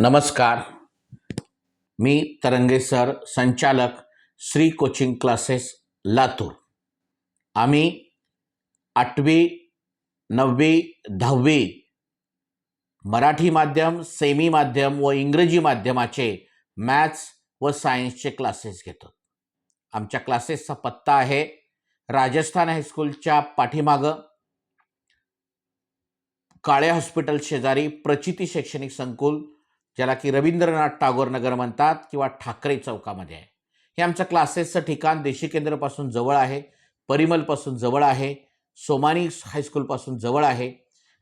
नमस्कार. मी तरंगे सर संचालक श्री कोचिंग क्लासेस लातूर. आम्ही आठवी नववी दहावी मराठी माध्यम सेमी माध्यम व इंग्रजी माध्यमाचे मॅथ्स व सायन्सचे क्लासेस घेतो. आमच्या क्लासेसचा पत्ता आहे राजस्थान हायस्कूलच्या पाठीमागं. काळे हॉस्पिटल शेजारी प्रचिती शैक्षणिक संकुल ज्याला की रवींद्रनाथ टागोर नगर म्हणतात किंवा ठाकरे चौकामध्ये आहे. हे आमचं क्लासेसचं ठिकाण देशी केंद्रपासून जवळ आहे परिमलपासून जवळ आहे सोमानी हायस्कूलपासून जवळ आहे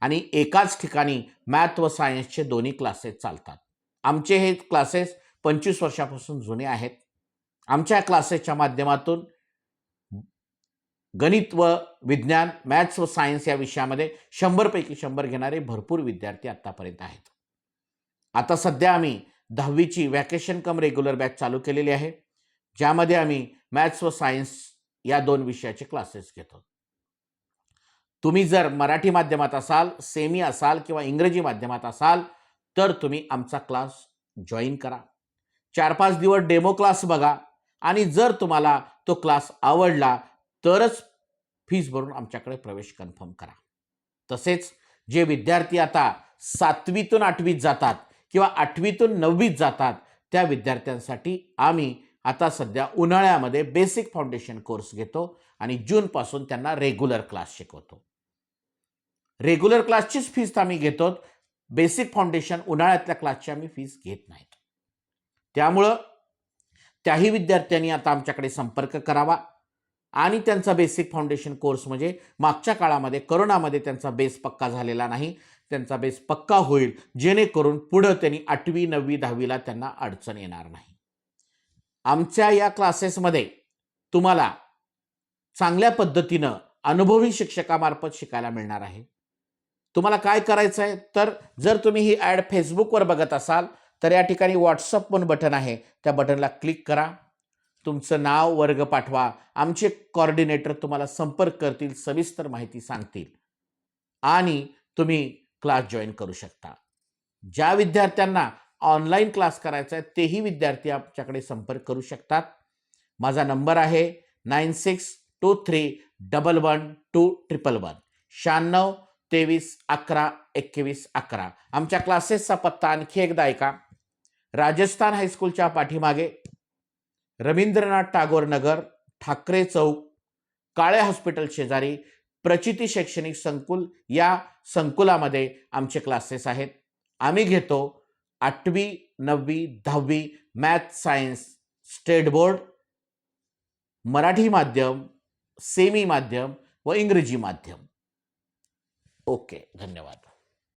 आणि एकाच ठिकाणी मॅथ व सायन्सचे दोन्ही क्लासेस चालतात. आमचे हे क्लासेस पंचवीस वर्षापासून जुने आहेत. आमच्या क्लासेसच्या माध्यमातून गणित व विज्ञान मॅथ्स व सायन्स या विषयामध्ये शंभरपैकी शंभर घेणारे भरपूर विद्यार्थी आत्तापर्यंत आहेत. आता सध्या आम्ही दहावीची वॅकेशन कम रेग्युलर बॅच चालू केलेली आहे ज्यामध्ये आम्ही मॅथ्स व सायन्स या दोन विषयाचे क्लासेस घेतो. तुम्ही जर मराठी माध्यमात असाल सेमी असाल किंवा इंग्रजी माध्यमात असाल तर तुम्ही आमचा क्लास जॉईन करा. चार पाच दिवस डेमो क्लास बघा आणि जर तुम्हाला तो क्लास आवडला तरच फीस भरून आमच्याकडे प्रवेश कन्फर्म करा. तसेच जे विद्यार्थी आता सातवीतून आठवीत जातात किंवा आठवीतून नववीत जातात त्या विद्यार्थ्यांसाठी आम्ही आता सध्या उन्हाळ्यामध्ये बेसिक फाउंडेशन कोर्स घेतो आणि जूनपासून त्यांना रेग्युलर क्लास शिकवतो. रेग्युलर क्लासचीच फीज आम्ही घेतो बेसिक फाउंडेशन उन्हाळ्यातल्या क्लासची आम्ही फीज घेत नाहीत. त्यामुळं त्याही विद्यार्थ्यांनी आता आमच्याकडे संपर्क करावा आणि त्यांचा बेसिक फाउंडेशन कोर्स म्हणजे मागच्या काळामध्ये करोनामध्ये त्यांचा बेस पक्का झालेला नाही. त्यांचा बेस पक्का होईल जेणेकरून पुढं त्यांनी आठवी नववी दहावीला त्यांना अडचण येणार नाही. आमच्या या क्लासेसमध्ये तुम्हाला चांगल्या पद्धतीनं अनुभवी शिक्षकामार्फत शिकायला मिळणार आहे. तुम्हाला काय करायचं आहे? तर जर तुम्ही ही ॲड फेसबुकवर बघत असाल तर या ठिकाणी व्हॉट्सअप पण बटन आहे. त्या बटनला क्लिक करा. तुमचं नाव वर्ग पाठवा. आमचे कॉर्डिनेटर तुम्हाला संपर्क करतील सविस्तर माहिती सांगतील. आणि तुम्ही क्लास जॉईन करू शकता. ज्या विद्यार्थ्यांना ऑनलाईन क्लास करायचा आहे तेही विद्यार्थी आमच्याकडे संपर्क करू शकतात. माझा नंबर आहे nine six two three double one two triple one. शहाण्णव तेवीस अकरा एकवीस अकरा. आमच्या क्लासेसचा पत्ता आणखी एकदा ऐका. राजस्थान हायस्कूलच्या पाठीमागे रवींद्रनाथ टागोर नगर ठाकरे चौक काळे हॉस्पिटल शेजारी प्रचिती शैक्षणिक संकुल या संकुलामध्ये आमचे क्लासेस आहेत. आम्ही घेतो आठवी नववी दहावी math science state board Marathi माध्यम सेमी माध्यम व इंग्रजी माध्यम. ओके धन्यवाद.